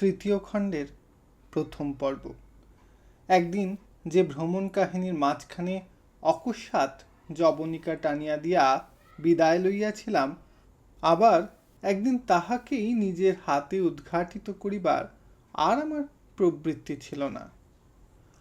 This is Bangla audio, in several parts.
তৃতীয় খণ্ডের প্রথম পর্ব। একদিন যে ভ্রমণ কাহিনীর মাঝখানে অকস্মাৎ জবনিকা টানিয়া দিয়া বিদায় লইয়াছিলাম, আবার একদিন তাহাকেই নিজের হাতে উদ্ঘাটিত করিবার আর আমার প্রবৃত্তি ছিল না।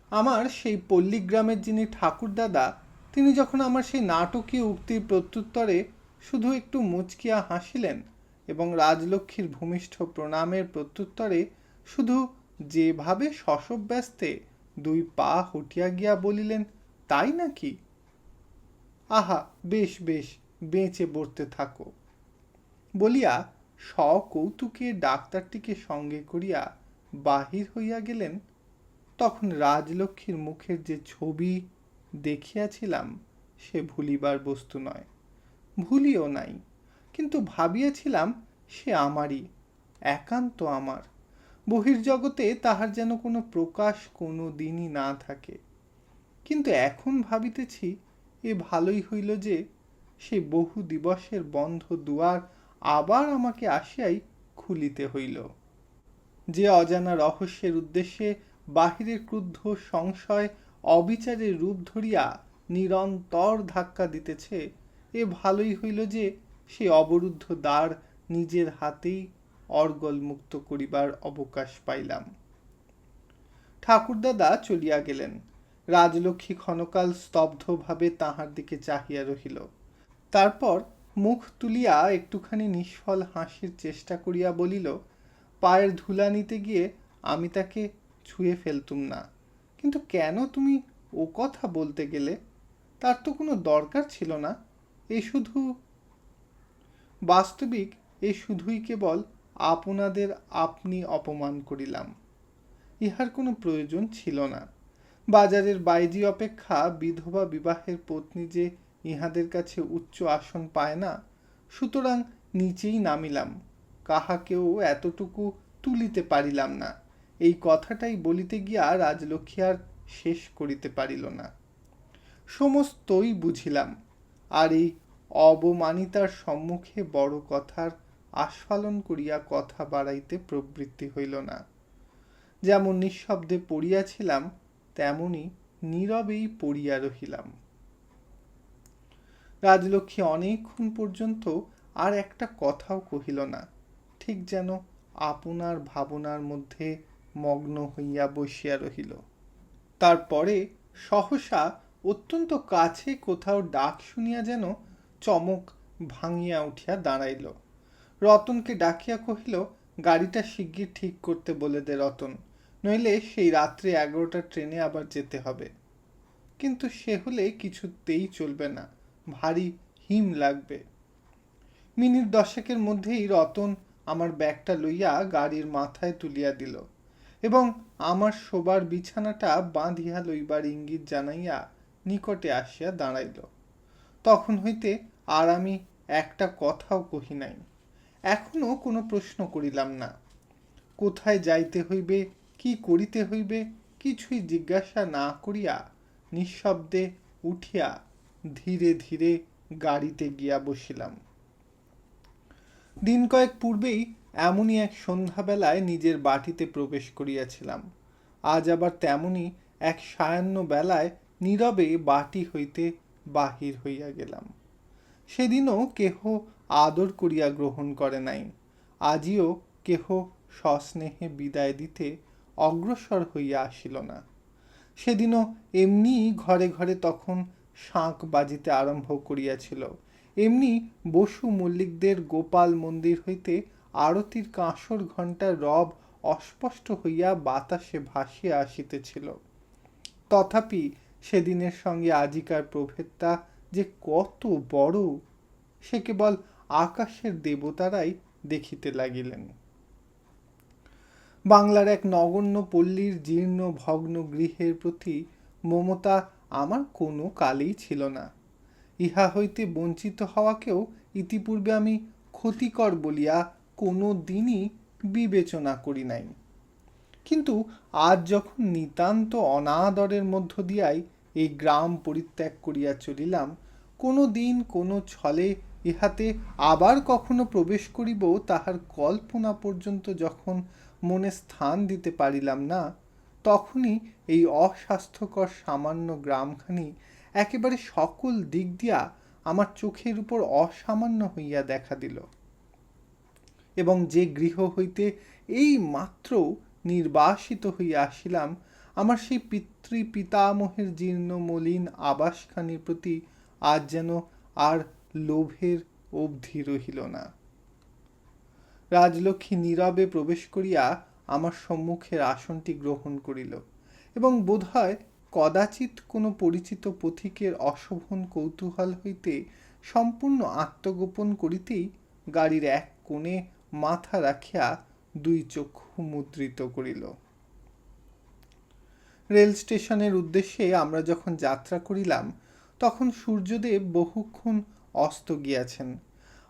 আমার সেই পল্লীগ্রামের যিনি ঠাকুরদাদা, তিনি যখন আমার সেই নাটকীয় উক্তির প্রত্যুত্তরে শুধু একটু মুচকিয়া হাসিলেন এবং রাজলক্ষ্মীর ভূমিষ্ঠ প্রণামের প্রত্যুত্তরে শুধু যেভাবে শশব্যস্তে দুই পা হটিয়া গিয়া বলিলেন, তাই নাকি? আহা, বেশ বেশ, বেঁচে বসতে থাকো। বলিয়া সকৌতুকে ডাক্তারটিকে সঙ্গে করিয়া বাহির হইয়া গেলেন। তখন রাজলক্ষ্মীর মুখের যে ছবি দেখিয়াছিলাম, সে ভুলিবার বস্তু নয়, ভুলিও নাই। কিন্তু ভাবিয়াছিলাম সে আমারই, একান্ত আমার। বহির্জগতে তাহার যেন কোনো প্রকাশ কোনো দিনই না থাকে। কিন্তু এখন ভাবিতেছি এ ভালোই হইল যে সে বহু দিবসের বন্ধ দুয়ার আবার আমাকে আসিয়াই খুলিতে হইল। যে অজানা রহস্যের উদ্দেশ্যে বাহিরের ক্রুদ্ধ সংশয়, অবিচারের রূপ ধরিয়া নিরন্তর ধাক্কা দিতেছে, এ ভালোই হইল যে সে অবরুদ্ধ দ্বার নিজের হাতেই অর্গল মুক্ত করিবার অবকাশ পাইলাম। ঠাকুরদাদা চলিয়া গেলেন। রাজলক্ষ্মী ক্ষণকাল স্তব্ধভাবে তাহার দিকে চাহিয়া রহিল। তারপর মুখ তুলিয়া একটুখানি নিষ্ফল হাসির চেষ্টা করিয়া বলিল, পায়ের ধুলা নিতে গিয়ে আমি তাকে ছুঁয়ে ফেলতুম না। কিন্তু কেন তুমি ও কথা বলতে গেলে? তার তো কোনো দরকার ছিল না। এ শুধু বাস্তবিক এ শুধুই কেবল আপনাদের আপনি অপমান করিলাম। ইহার কোনো প্রয়োজন ছিল না। বাজারের বাইজি অপেক্ষা বিধবা বিবাহের পত্নী যে ইহাদের কাছে উচ্চ আসন পায় না, সুতরাং নিচেই নামিলাম। কাহাকেও এতটুকু তুলিতে পারিলাম না। এই কথাটাই বলিতে গিয়া রাজলক্ষ্মী আর শেষ করিতে পারিল না। সমস্তই বুঝিলাম। আর এই অবমানিতার সম্মুখে বড় কথার আস্ফালন করিয়া কথা বাড়াইতে প্রবৃত্তি হইল না। যেমন নিঃশব্দে পড়িয়াছিলাম, তেমনি নীরবেই পড়িয়া রহিলাম। রাজলক্ষ্মী অনেকক্ষণ পর্যন্ত আর একটা কথাও কহিল না, ঠিক যেন আপনার ভাবনার মধ্যে মগ্ন হইয়া বসিয়া রহিল। তারপরে সহসা অত্যন্ত কাছে কোথাও ডাক শুনিয়া যেন চমক ভাঙিয়া উঠিয়া দাঁড়াইল। রতনকে ডাকিয়া কহিল, গাড়িটা শিগগির ঠিক করতে বলে দে রতন, নইলে সেই রাত্রে এগারোটা ট্রেনে আবার যেতে হবে। কিন্তু সে হলে কিছুতেই চলবে না, ভারী হিম লাগবে। মিনিট দশেকের মধ্যেই রতন আমার ব্যাগটা লইয়া গাড়ির মাথায় তুলিয়া দিল এবং আমার শোবার বিছানাটা বাঁধিয়া লইবার ইঙ্গিত জানাইয়া নিকটে আসিয়া দাঁড়াইল। তখন হইতে আর আমি একটা কথাও কহি নাই। এখনও কোনো প্রশ্ন করিলাম না। কোথায় যাইতে হইবে, কি করিতে হইবে, কিছুই জিজ্ঞাসা না করিয়া নিঃশব্দে উঠিয়া ধীরে ধীরে গাড়িতে গিয়া বসিলাম। দিন কয়েক পূর্বেই এমনই এক সন্ধ্যাবেলায় নিজের বাটিতে প্রবেশ করিয়াছিলাম। আজ আবার তেমনি এক সায়াহ্ন বেলায় নীরবে বাটি হইতে বাহির হইয়া গেলাম। সেদিনও কেহ আদর করিয়া গ্রহণ করে নাই। আজিও কেহ সস্নেহে বিদায় দিতে অগ্রসর হইয়া আসিল না। সেদিনও এমনি ঘরে ঘরে তখন শাঁখ বাজিতে আরম্ভ করিয়াছিল। এমনি বসু মল্লিকদের গোপাল মন্দির হইতে আরতির কাঁসর ঘণ্টার রব অস্পষ্ট হইয়া বাতাসে ভাসিয়া আসিতেছিল। তথাপি সেদিনের সঙ্গে আজিকার প্রভেদটা যে কত বড়, সে কেবল আকাশের দেবতারাই দেখিতে লাগিলেন। বাংলার এক নগণ্য পল্লীর জীর্ণ ভগ্ন গৃহের প্রতি মমতা আমার কোনো কালেই ছিল না। ইহা হইতে বঞ্চিত হওয়াকেও ইতিপূর্বে আমি ক্ষতিকর বলিয়া কোনো দিনই বিবেচনা করি নাই। কিন্তু আজ যখন নিতান্ত অনাদরের মধ্য দিয়াই এই গ্রাম পরিত্যাগ করিয়া চলিলাম, কোনো দিন কোনো ছলে ইহাতে আবার কখনো প্রবেশ করিব তাহার কল্পনা পর্যন্ত যখন মনে স্থান দিতে পারিলাম না, তখনই এই অস্বাস্থ্যকর সামান্য গ্রামখানি একেবারে সকল দিক দিয়া আমার চোখের উপর অসামান্য হইয়া দেখা দিল। এবং যে গৃহ হইতে এই মাত্র নির্বাসিত হইয়া আসিলাম, আমার সেই পিতৃ পিতামহের জীর্ণ মলিন আবাসখানির প্রতি আজ যেন আর লোভের অবধি রহিল না। রাজলক্ষ্মী নীরবে প্রবেশ করিয়া আমার সম্মুখের আসনটি গ্রহণ করিল এবং বোধহয় কদাচিৎ কোনো পরিচিত পথিকের অশোভন কৌতূহল হইতে সম্পূর্ণ আত্মগোপন করিতেই গাড়ির এক কোণে মাথা রাখিয়া দুই চক্ষু মুদ্রিত করিল। রেল স্টেশনের উদ্দেশ্যে আমরা যখন যাত্রা করিলাম, তখন সূর্যদেব বহুক্ষণ অস্ত গিয়াছেন।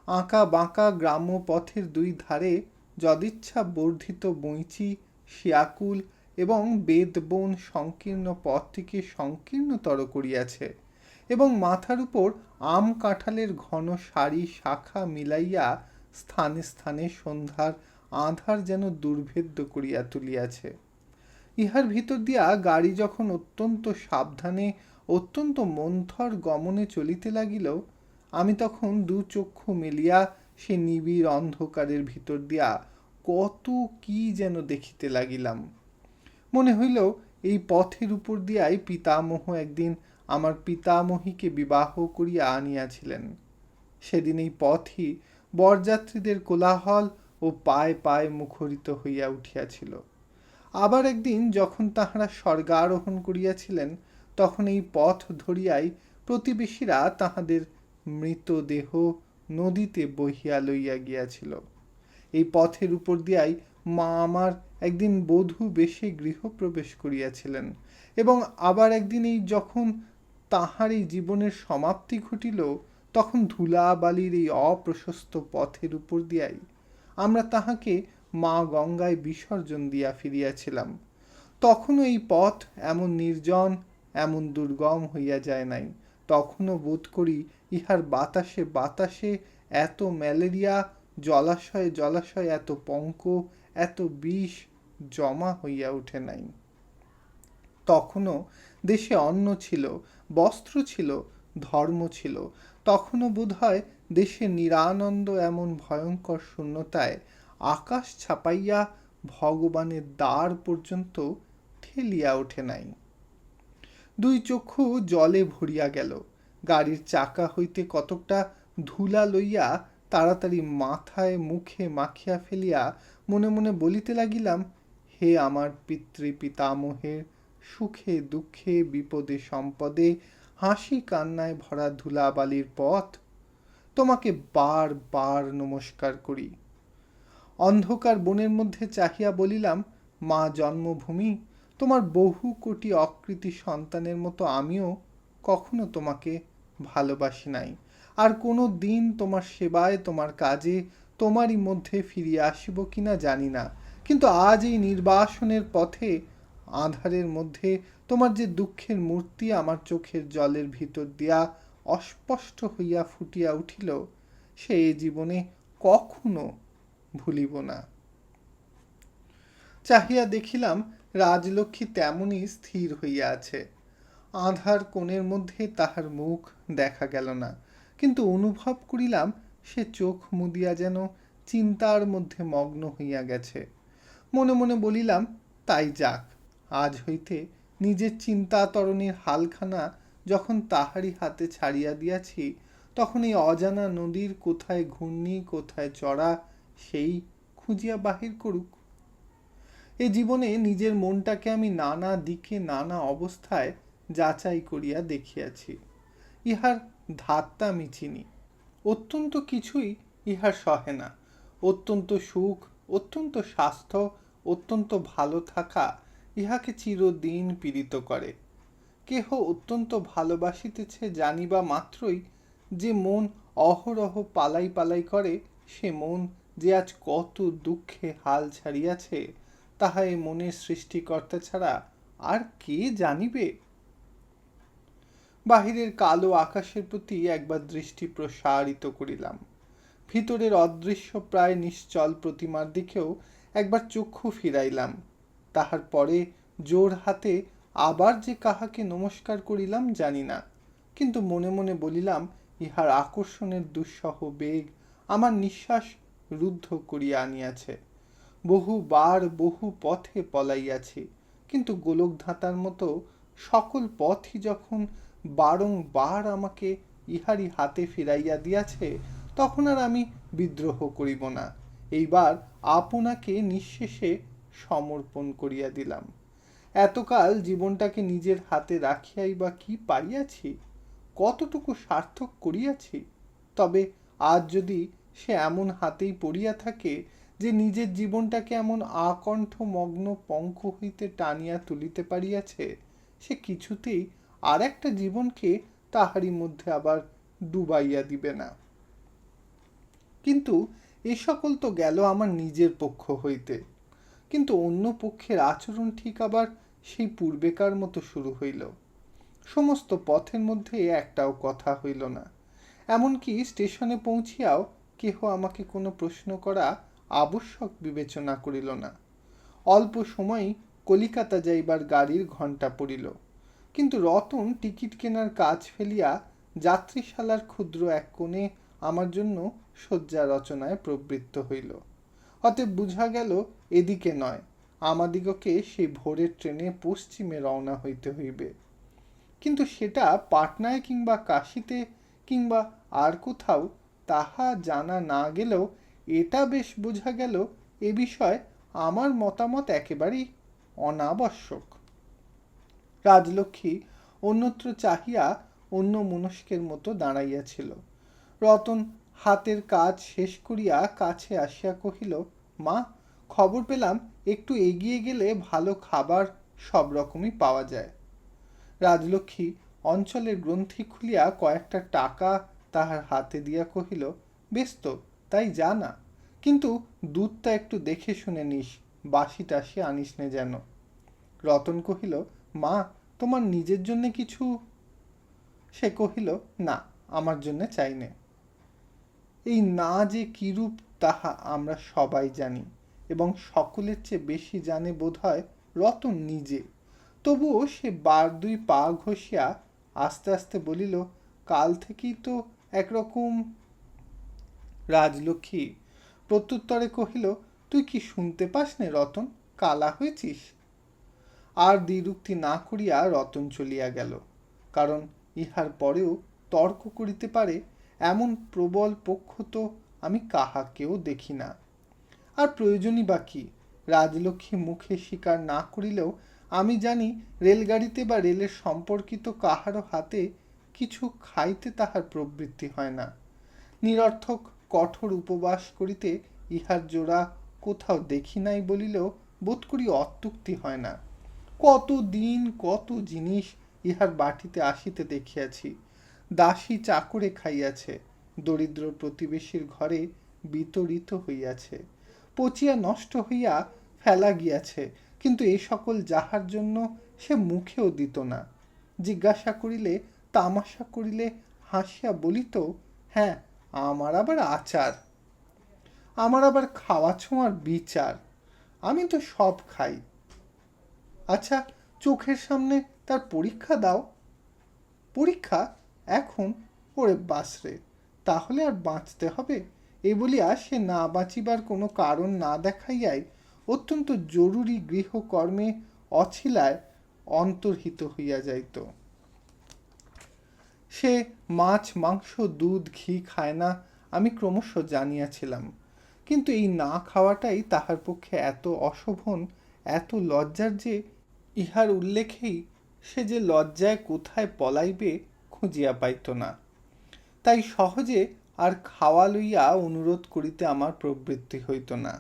আঁকা বাঁকা গ্রাম্য পথের দুই ধারে যদিচ্ছা বর্ধিত বইচি শিয়াকুল এবং বেদবন সংকীর্ণ পথটিকে সংকীর্ণতর করিয়াছে এবং মাথার উপর আম কাঁঠালের ঘন সারি শাখা মিলাইয়া স্থানে স্থানে সন্ধ্যার আধার যেন দুর্ভেদ্য করিয়া তুলিয়াছে। ইহার ভিতর দিয়া গাড়ি যখন অত্যন্ত সাবধানে, অত্যন্ত মন্থর গমনে চলিতে লাগিল, আমি তখন দু চক্ষু মেলিয়া সে নিবিড় অন্ধকারের ভিতর দিয়া কত কি যেন দেখিতে লাগিলাম। মনে হইল, এই পথের উপর দিয়াই পিতামহ একদিন আমার পিতামহীকে বিবাহ করিয়া আনিয়াছিলেন। সেদিন এই পথই বরযাত্রীদের কোলাহল ও পায়ে পায়ে মুখরিত হইয়া উঠিয়াছিল। আবার একদিন যখন তাহারা স্বর্গারোহণ করিয়াছিলেন, তখন এই পথ ধরিয়াই প্রতিবেশীরা তাহাদের মৃতদেহ নদীতে বহিয়া লইয়া গিয়াছিল। এই পথের উপর দিয়াই মা আমার একদিন বধূ বেশে গৃহপ্রবেশ করিয়াছিলেন এবং আবার একদিন এই যখন তাহার এই জীবনের সমাপ্তি ঘটিল, তখন ধুলাবালির এই অপ্রশস্ত পথের উপর দিয়াই আমরা তাহাকে মা গঙ্গায় বিসর্জন দিয়া ফিরিয়াছিলাম। তখনও এই পথ এমন নির্জন, এমন দুর্গম হইয়া যায় নাই। তখনও বোধ করি ইহার বাতাসে বাতাসে এত ম্যালেরিয়া, জলাশয়ে জলাশয়ে এত পঙ্ক, এত বিষ জমা হইয়া ওঠে নাই। তখনও দেশে অন্ন ছিল, বস্ত্র ছিল, ধর্ম ছিল। তখনও বোধ হয় দেশে নিরানন্দ এমন ভয়ঙ্কর শূন্যতায় আকাশ ছাপাইয়া ভগবানের দ্বার পর্যন্ত ঠেলিয়া ওঠে নাই। দুই চক্ষু জলে ভরিয়া গেল। গাড়ির চাকা হইতে কতকটা ধুলা লইয়া তাড়াতাড়ি মাথায় মুখে মাখিয়া ফেলিয়া মনে মনে বলিতে লাগিলাম, হে আমার পিতৃ পিতামহের সুখে, দুঃখে, বিপদে, সম্পদে হাসি কান্নায় ভরা ধুলাবালির পথ তোমাকে বার বার নমস্কার করি। অন্ধকার বনের মধ্যে চাহিয়া বলিলাম, মা জন্মভূমি, তোমার বহু কোটি অকৃতি সন্তানের মতো আমিও কখনো তোমাকে ভালোবাসি নাই। আর কোনো দিন তোমার সেবায়, তোমার কাজে, তোমারই মধ্যে ফিরিয়ে আসিব কিনা জানি না। কিন্তু আজ এই নির্বাসনের পথে, আধারের মধ্যে তোমার যে দুঃখের মূর্তি আমার চোখের জলের ভিতর দিয়া অস্পষ্ট হইয়া ফুটিয়া উঠিল, সে জীবনে কখনো ভুলিব না। চাহিয়া দেখিলাম রাজলক্ষ্মী তেমনই স্থির হইয়া আছে। আধার কোণের মধ্যে তাহার মুখ দেখা গেল না, কিন্তু অনুভব করিলাম সে চোখ মুদিয়া যেন চিন্তার মধ্যে মগ্ন হইয়া গেছে। মনে মনে বলিলাম, তাই যাক, আজ হইতে নিজের চিন্তা তরণীর হালখানা যখন তাহারই হাতে ছাড়িয়া দিয়াছি, তখন এই অজানা নদীর কোথায় ঘূর্ণি, কোথায় চড়া, সেই খুঁজিয়া বাহির করুক। এ জীবনে নিজের মনটাকে আমি নানা দিকে, নানা অবস্থায় যাচাই করিয়া দেখিয়াছি। ইহার ধাত্তা আমি চিনি অত্যন্ত কিছুই ইহার সহে না। অত্যন্ত সুখ, অত্যন্ত স্বাস্থ্য, অত্যন্ত ভালো থাকা ইহাকে চিরদিন পীড়িত করে। কেহ অত্যন্ত ভালোবাসিতেছে জানিবা মাত্রই যে মন অহরহ পালাই পালাই করে। সে মন যে আজ কত দুঃখে হাল ছাড়িয়াছে, তাহা এ মনের সৃষ্টিকর্তা ছাড়া আর কে জানিবে? বাহিরের কালো আকাশের প্রতি একবার দৃষ্টি প্রসারিত করিলাম। ভিতরের অদৃশ্য প্রায় নিশ্চল প্রতিমার দিকেও একবার চক্ষু ফিরাইলাম। তাহার পরে জোর হাতে আবার যে কাহাকে নমস্কার করিলাম জানি না। কিন্তু মনে মনে বলিলাম, ইহার আকর্ষণের দুঃসহ বেগ আমার নিঃশ্বাস রুদ্ধ করিয়া আনিয়াছে। বহুবার বহু পথে পলাইয়াছি, কিন্তু গোলকধাতার মতো সকল পথই যখন বারংবার আমাকে ইহারই হাতে ফিরাইয়া দিয়াছে, তখন আর আমি বিদ্রোহ করিব না। এইবার আপনাকে নিঃশেষে সমর্পণ করিয়া দিলাম। এতকাল জীবনটাকে নিজের হাতে রাখিয়াই বা কি পাইয়াছি কতটুকু সার্থক করিয়াছি? তবে আজ যদি সে এমন হাতেই পড়িয়া থাকে যে নিজের জীবনটাকে এমন আকণ্ঠ মগ্ন পঙ্খ হইতে টানিয়া তুলিতে পারিয়াছে, সে কিছুতেই আর একটা জীবনকে তাহারই মধ্যে আবার ডুবাইয়া দিবে না। কিন্তু এ সকল তো গেল আমার নিজের পক্ষ হইতে। কিন্তু অন্য পক্ষের আচরণ ঠিক আবার সেই পূর্বেকার মতো শুরু হইল। সমস্ত পথের মধ্যে একটাও কথা হইল না। এমনকি স্টেশনে পৌঁছিয়াও কেহ আমাকে কোনো প্রশ্ন করা আবশ্যক বিবেচনা করিল না। অল্প সময়ই কলিকাতা যাইবার গাড়ির ঘণ্টা পড়িল। কিন্তু রতন টিকিট কেনার কাজ ফেলিয়া যাত্রীশালার ক্ষুদ্র এক কোণে আমার জন্য শয্যা রচনায় প্রবৃত্ত হইল। অতএব বুঝা গেল এদিকে নয়। আমাদিগকে সেই ভোরের ট্রেনে পশ্চিমে রওনা হইতে হইবে। কিন্তু সেটা পাটনায় কিংবা কাশিতে কিংবা আর কোথাও তাহা জানা না গেলেও এটা বেশ বোঝা গেল এ বিষয়ে আমার মতামত একেবারেই অনাবশ্যক। রাজলক্ষ্মী অন্যত্র চাহিয়া অন্য মনস্কের মতো দাঁড়াইয়াছিল। রতন হাতের কাজ শেষ করিয়া কাছে আসিয়া কহিল, মা, খবর পেলাম একটু এগিয়ে গেলে ভালো খাবার সব রকমই পাওয়া যায়। রাজলক্ষ্মী অঞ্চলের গ্রন্থি খুলিয়া কয়েকটা টাকা তাহার হাতে দিয়া কহিল, বেশ তো, তাই যা না। কিন্তু দুধটা একটু দেখে শুনে নিস বাসি টাসি আনিস নে যেন। রতন কহিল, মা, তোমার নিজের জন্য কিছু? সে কহিল, না, আমার জন্য চাই নে। এই না যে কিরূপ, তাহা আমরা সবাই জানি। এবং সকলের চেয়ে বেশি জানে বোধ হয় রতন নিজে। তবুও সে বার দুই পা ঘষিয়া আস্তে আস্তে বলিল, কাল থেকেই তো একরকম রাজলক্ষ্মী। প্রত্যুত্তরে কহিল, তুই কি শুনতে পাস নে রতন? কালা হয়েছিস? আর দ্বিরুক্তি না করিয়া রতন চলিয়া গেল, কারণ ইহার পরেও তর্ক করিতে পারে এমন প্রবল পক্ষ তো আমি কাহাকেও দেখি না। আর প্রয়োজনই বা কি? রাজলক্ষ্মী মুখে স্বীকার না করিলেও আমি জানি রেলগাড়িতে বা রেলের সম্পর্কিত কাহারও হাতে কিছু খাইতে তাহার প্রবৃত্তি হয় না। নিরর্থক কঠোর উপবাস করিতে ইহার জোড়া কোথাও দেখি নাই বলিলেও বোধ করি অত্যুক্তি হয় না। কত দিন, কত জিনিস ইহার বাটিতে আসিতে দেখিয়াছি। দাসী চাকরে খাইয়াছে, দরিদ্র প্রতিবেশীর ঘরে বিতরিত হইয়াছে। পচিয়া নষ্ট হইয়া ফেলা গিয়াছে, কিন্তু এই সকল যাহার জন্য সে মুখেও দিত না। জিজ্ঞাসা করিলে, তামাশা করিলে হাসিয়া বলিত হ্যাঁ আমার আবার আচার। আমার আবার খাওয়া ছোঁয়ার বিচার। আমি তো সব খাই। আচ্ছা চোখের সামনে তার পরীক্ষা দাও। পরীক্ষা? এখন ওরে বাসরে তাহলে আর বাঁচতে হবে? এ বলিয়া সে না বাঁচিবার কোনো কারণ না দেখাইয়াই অত্যন্ত জরুরি গৃহকর্মে অছিলায় অন্তর্হিত হইয়া যাইত। সে মাছ, মাংস, দুধ, ঘি খায় না আমি ক্রমশ জানিয়াছিলাম। কিন্তু এই না খাওয়াটাই তাহার পক্ষে এত অশোভন, এত লজ্জার যে ইহার উল্লেখেই সে যে লজ্জায় কোথায় পলাইবে খুঁজিয়া পাইত না। তাই সহজে আর খাওয়া লইয়া অনুরোধ করিতে আমার প্রবৃত্তি হইত না।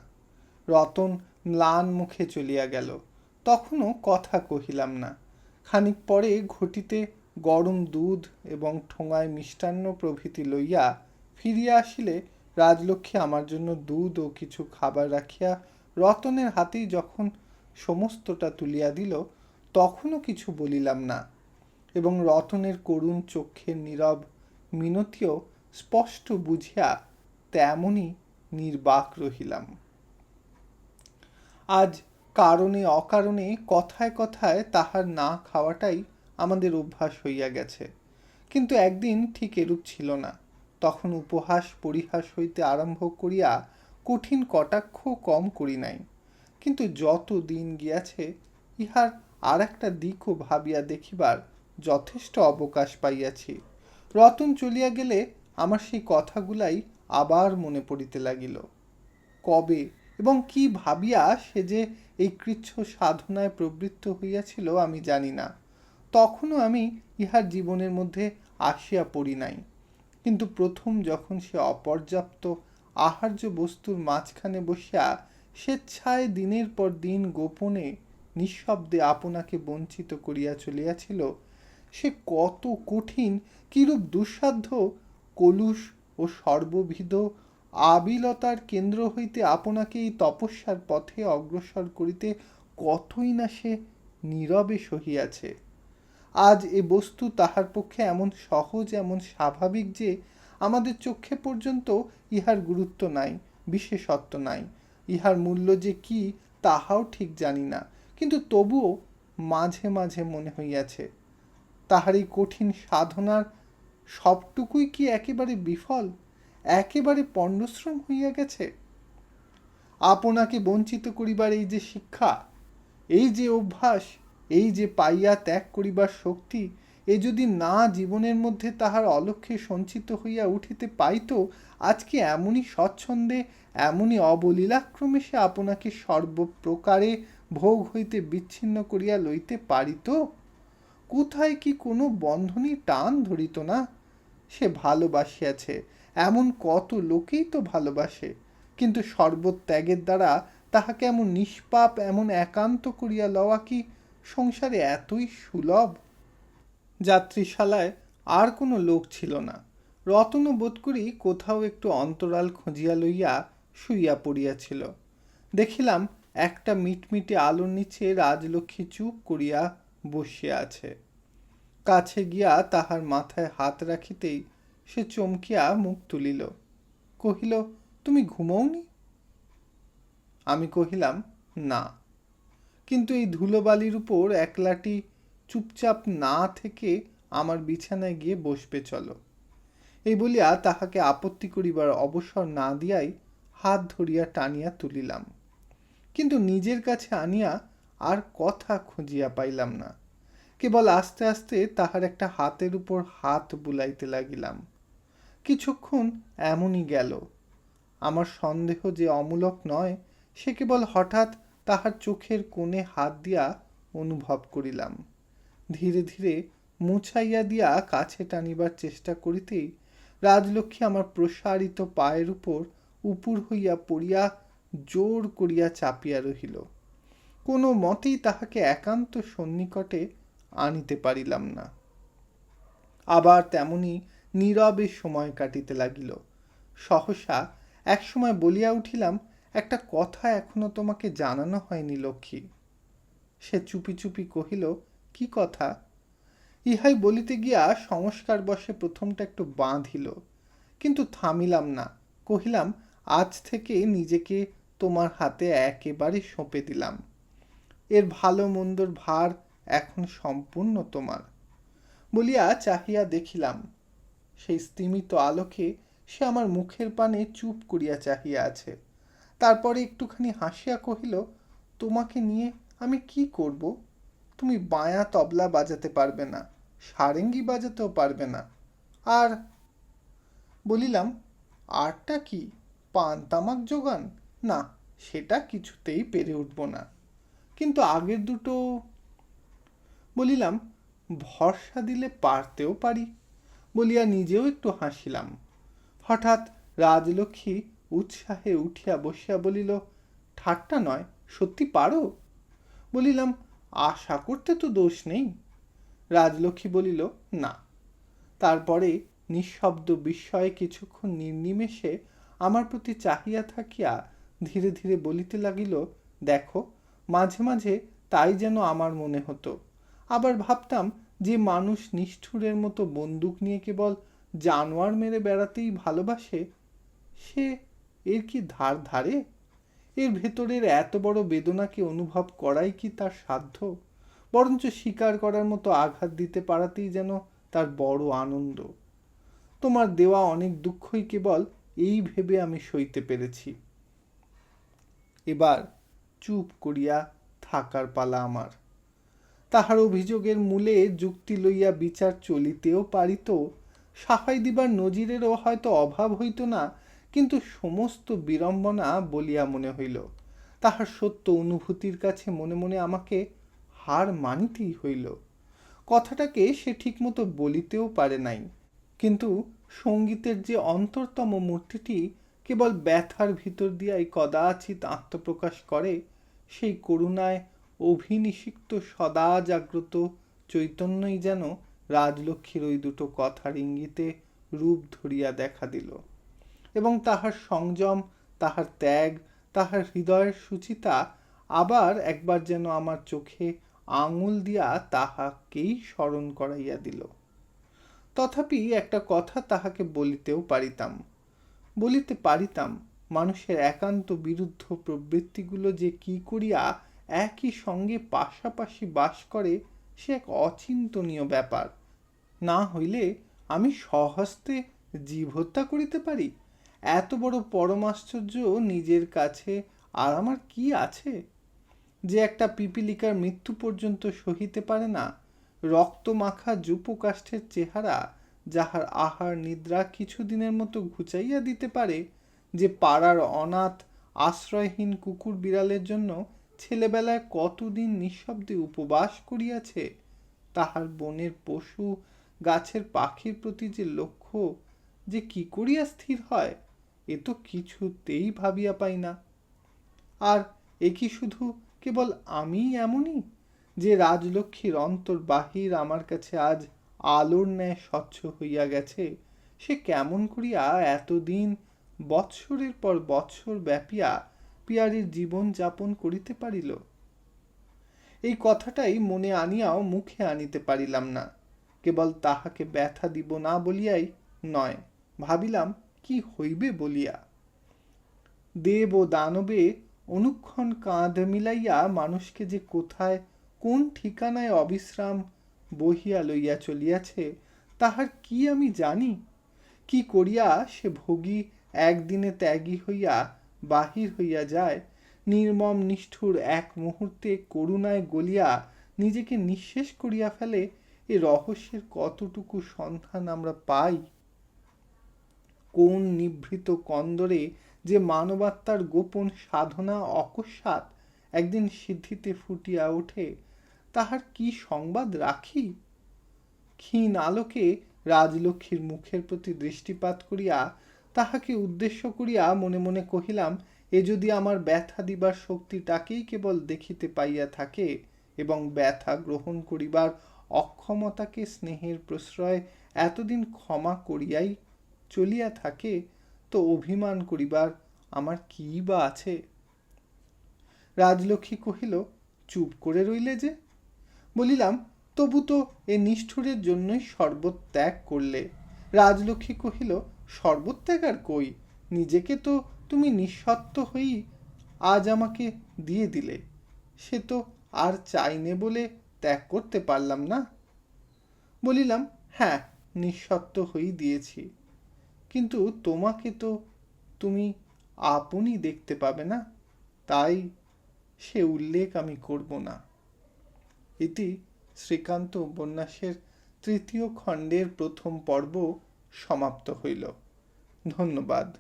রতন ম্লান মুখে চলিয়া গেল। তখনও কথা কহিলাম না। খানিক পরে ঘটিতে গরম দুধ এবং ঠোঙায় মিষ্টান্ন প্রভৃতি লইয়া ফিরিয়া আসিলে রাজলক্ষ্মী আমার জন্য দুধ ও কিছু খাবার রাখিয়া রতনের হাতেই যখন সমস্তটা তুলিয়া দিল, তখনও কিছু বলিলাম না এবং রতনের করুণ চক্ষের নীরব মিনতিও স্পষ্ট বুঝিয়া তেমনই নির্বাক রহিলাম। আজ কারণে অকারণে কথায় কথায় তাহার না খাওয়াটাই আমাদের অভ্যাস হইয়া গেছে। কিন্তু একদিন ঠিক এরূপ ছিল না। তখন উপহাস পরিহাস হইতে আরম্ভ করিয়া কঠিন কটাক্ষ কম করি নাই। কিন্তু যত দিন গিয়াছে, ইহার আর একটা দিকও ভাবিয়া দেখিবার যথেষ্ট অবকাশ পাইয়াছি। রতন চলিয়া গেলে আমার সেই কথাগুলাই আবার মনে পড়িতে লাগিল। কবে এবং কি ভাবিয়া সে যে এই কৃচ্ছ সাধনায় প্রবৃত্ত হইয়াছিল আমি জানি না। তখনও আমি ইহার জীবনের মধ্যে আসিয়া পড়ি নাই। কিন্তু প্রথম যখন সে অপর্যাপ্ত আহার্য বস্তুর মাঝখানে বসিয়া স্বেচ্ছায় দিনের পর দিন গোপনে নিঃশব্দে আপনাকে বঞ্চিত করিয়া চলিয়াছিল, সে কত কঠিন, কিরূপ দুঃসাধ্য কলুষ ও সর্ববিধ আবিলতার কেন্দ্র হইতে আপনাকে এই তপস্যার পথে অগ্রসর করিতে কতই না সে নীরবে সহিয়াছে। আজ এ বস্তু তাহার পক্ষে এমন সহজ, এমন স্বাভাবিক যে আমাদের চক্ষে পর্যন্ত ইহার গুরুত্ব নাই, বিশেষত্ব নাই। ইহার মূল্য যে কি, তাহাও ঠিক জানি না। কিন্তু তবুও মাঝে মাঝে মনে হইয়াছে, তাহার এই কঠিন সাধনার সবটুকুই কি একেবারে বিফল? একেবারে পণ্ডশ্রম হইয়া গেছে? আপনাকে বঞ্চিত করিবার এই যে শিক্ষা, এই যে অভ্যাস, এই যে পাইয়া ত্যাগ করিবার শক্তি, এ যদি না জীবনের মধ্যে তাহার অলক্ষ্যে সঞ্চিত হইয়া উঠিতে পাইত, আজকে এমনই স্বচ্ছন্দে, এমনই অবলীলাক্রমে সে আপনাকে সর্বপ্রকারে ভোগ হইতে বিচ্ছিন্ন করিয়া লইতে পারিত? কোথায় কি কোনো বন্ধনী টান ধরিত না? সে ভালোবাসিয়াছে। এমন কত লোকেই তো ভালোবাসে, কিন্তু সর্বত্যাগের দ্বারা তাহাকে এমন নিষ্পাপ, এমন একান্ত করিয়া লওয়া কি সংসারে এতই সুলভ? যাত্রীশালায় আর কোনো লোক ছিল না। রতন বোধ করি কোথাও একটু অন্তরাল খুঁজিয়া লইয়া শুইয়া পড়িয়াছিল। দেখিলাম একটা মিটমিটে আলোর নিচে রাজলক্ষ্মী চুপ করিয়া বসিয়া আছে। কাছে গিয়া তাহার মাথায় হাত রাখিতেই সে চমকিয়া মুখ তুলিল। কহিল, তুমি ঘুমোওনি? আমি কহিলাম, না। কিন্তু এই ধুলোবালির উপর একলাটি চুপচাপ না থেকে আমার বিছানায় গিয়ে বসবে চলো। এই বলিয়া তাহাকে আপত্তি করিবার অবসর না দিয়াই হাত ধরিয়া টানিয়া তুলিলাম। কিন্তু নিজের কাছে আনিয়া আর কথা খুঁজিয়া পাইলাম না। কেবল আস্তে আস্তে তাহার একটা হাতের উপর হাত বুলাইতে লাগিলাম। কিছুক্ষণ এমনই গেল। আমার সন্দেহ যে অমূলক নয়, সে কেবল হঠাৎ তাহার চোখের কোণে হাত দিয়া অনুভব করিলাম। ধীরে ধীরে মুছাইয়া দিয়া কাছে টানিবার চেষ্টা করিতেই রাজলক্ষ্মী আমার প্রসারিত পায়ের উপর উপুর হইয়া পড়িয়া জোর করিয়া চাপিয়া রহিল। কোনো মতেই তাহাকে একান্ত সন্নিকটে আনিতে পারিলাম না। আবার তেমনি নীরবে সময় কাটিতে লাগিল। সহসা একসময় বলিয়া উঠিলাম, একটা কথা এখনও তোমাকে জানানো হয়নি লক্ষ্মী। সে চুপি চুপি কহিল, কি কথা? ইহাই বলিতে গিয়া সংস্কার বসে প্রথমটা একটু বাঁধিল। কিন্তু থামিলাম না। কহিলাম, আজ থেকে নিজেকে তোমার হাতে একেবারে সঁপে দিলাম। এর ভালো মন্দর ভার এখন সম্পূর্ণ তোমার। বলিয়া চাহিয়া দেখিলাম, সেই স্তিমিত আলোকে সে আমার মুখের পানে চুপ করিয়া চাহিয়া আছে। তারপরে একটুখানি হাসিয়া কহিল, তোমাকে নিয়ে আমি কি করব? তুমি বায়া তবলা বাজাতে পারবে না, সারেঙ্গি বাজাতেও পারবে না। আর বলিলাম, আরটা কি, পান তামাক যোগান? না, সেটা কিছুতেই পেরে উঠব না। কিন্তু আগের দুটো বলিলাম, ভরসা দিলে পারতেও পারি। বলিয়া নিজেও একটু হাসিলাম। হঠাৎ রাজলক্ষ্মী উৎসাহে উঠিয়া বসিয়া বলিল, ঠাট্টা নয়, সত্যি পারো? বলিলাম, আশা করতে তো দোষ নেই। রাজলক্ষ্মী বলিল, না। তারপরে নিঃশব্দ বিস্ময়ে কিছুক্ষণ নির্নিমেষে আমার প্রতি চাহিয়া থাকিয়া ধীরে ধীরে বলিতে লাগিল, দেখো, মাঝে মাঝে তাই যেন আমার মনে হতো। আবার ভাবতাম যে মানুষ নিষ্ঠুরের মতো বন্দুক নিয়ে কেবল জানোয়ার মেরে বেড়াতেই ভালোবাসে, সে এর কি ধার ধারে? এর ভেতরের এত বড় বেদনাকে অনুভব করাই কি তার সাধ্য? বরঞ্চ স্বীকার করার মতো আঘাত দিতে পারাতেই যেন তার বড় আনন্দ। তোমার দেওয়া অনেক দুঃখই কেবল এই ভেবে আমি সইতে পেরেছি। এবার চুপ করিয়া থাকার পালা আমার। তাহার অভিযোগের মূলে যুক্তি লইয়া বিচার চলিতেও পারিত। সাফাই দিবার নজিরেরও হয়তো অভাব হইত না, কিন্তু সমস্ত বিড়ম্বনা বলিয়া মনে হইল। তাহার সত্য অনুভূতির কাছে মনে মনে আমাকে হার মানিতেই হইল। কথাটাকে সে ঠিকমতো বলিতেও পারে নাই। কিন্তু সঙ্গীতের যে অন্তরতম মূর্তিটি কেবল ব্যথার ভিতর দিয়াই কদাচিৎ আত্মপ্রকাশ করে, সেই করুণায় অভিনিষিক্ত সদা জাগ্রত চৈতন্যই যেন রাজলক্ষ্মীর ওই দুটো কথার ইঙ্গিতে রূপ ধরিয়া দেখা দিল। এবং তাহার সংযম, তাহার ত্যাগ, তাহার হৃদয়ের সুচিতা আবার একবার যেন আমার চোখে আঙুল দিয়া তাহাকেই স্মরণ করাইয়া দিল। তথাপি একটা কথা তাহাকে বলিতেও পারিতাম। বলিতে পারিতাম, মানুষের একান্ত বিরুদ্ধ প্রবৃত্তিগুলো যে কি করিয়া একই সঙ্গে পাশাপাশি বাস করে সে এক অচিন্তনীয় ব্যাপার। না হইলে আমি সহস্তে জীব হত্যা করিতে পারি? এত বড় পরমাশ্চর্য নিজের কাছে আর আমার কি আছে? যে একটা পিপিলিকার মৃত্যু পর্যন্ত সহিতে পারে না। রক্ত মাখা যুপকাষ্ঠের চেহারা যাহার আহার নিদ্রা কিছুদিনের মতো ঘুচাইয়া দিতে পারে, যে পাড়ার অনাথ, আশ্রয়হীন কুকুর বিড়ালের জন্য ছেলেবেলায় কতদিন নিঃশব্দে উপবাস করিয়াছে? তাহার বনের পশু, গাছের পাখির প্রতি যে লক্ষ্য, যে কি করিয়া স্থির হয়, এ তো কিছুতেই ভাবিয়া পাই না। আর এ কি শুধু কেবল আমি এমনই, যে রাজলক্ষ্মীর অন্তর বাহির আমার কাছে আজ আলোর ন্যায় স্বচ্ছ হইয়া গেছে? সে কেমন করিয়া এতদিন বৎসরের পর বৎসর ব্যাপিয়া পিয়ারীর জীবন যাপন করিতে পারিল? এই কথাটাই মনে আনিয়াও মুখে আনিতে পারিলাম না। কেবল তাহাকে ব্যথা দিব না বলিয়াই নয়, ভাবিলাম, কি হইবে বলিয়া? দেব ও দানবে অনুক্ষণ কাঁধ মিলাইয়া মানুষকে যে কোথায়, কোন ঠিকানায় অবিশ্রাম বহিয়া লইয়া চলিয়াছে, তাহার কি আমি জানি? কি করিয়া সে ভোগী একদিনে ত্যাগী হইয়া বাহির হইয়া যায়। নির্মম নিষ্ঠুর এক মুহূর্তে করুণায় গলিয়া নিজেকে নিঃশেষ করিয়া ফেলে, এ রহস্যের কতটুকু সন্ধান আমরা পাই? কোন নিভৃত কন্দরে যে মানবাত্মার গোপন সাধনা অকস্মাৎ একদিন সিদ্ধিতে ফুটিয়া ওঠে, তাহার কি সংবাদ রাখি? ক্ষীণ আলোকে রাজলক্ষ্মীর মুখের প্রতি দৃষ্টিপাত করিয়া তাহাকে উদ্দেশ্য করিয়া মনে মনে কহিলাম, এ যদি আমার ব্যথা দিবার শক্তিটাকেই কেবল দেখিতে পাইয়া থাকে এবং ব্যথা গ্রহণ করিবার অক্ষমতাকে স্নেহের প্রশ্রয় এতদিন ক্ষমা করিয়াই চলিয়া থাকে, তো অভিমান করিবার আমার কি বা আছে? রাজলক্ষ্মী কহিল, চুপ করে রইলে যে? বলিলাম, তবু তো এ নিষ্ঠুরের জন্যই সর্বত্যাগ করলে। রাজলক্ষ্মী কহিল শরবত ত্যাগ আর কই? নিজেকে তো তুমি নিঃসত্ব হয়েই আজ আমাকে দিয়ে দিলে। সে তো আর চাইনে বলে ত্যাগ করতে পারলাম না। বলিলাম হ্যাঁ নিঃসত্ব হয়েই দিয়েছি। কিন্তু তোমাকে তো তুমি আপনি দেখতে পাবে না। তাই সে উল্লেখ আমি করব না। এটি শ্রীকান্ত উপন্যাসের তৃতীয় খণ্ডের প্রথম পর্ব সমাপ্ত হইল। ধন্যবাদ।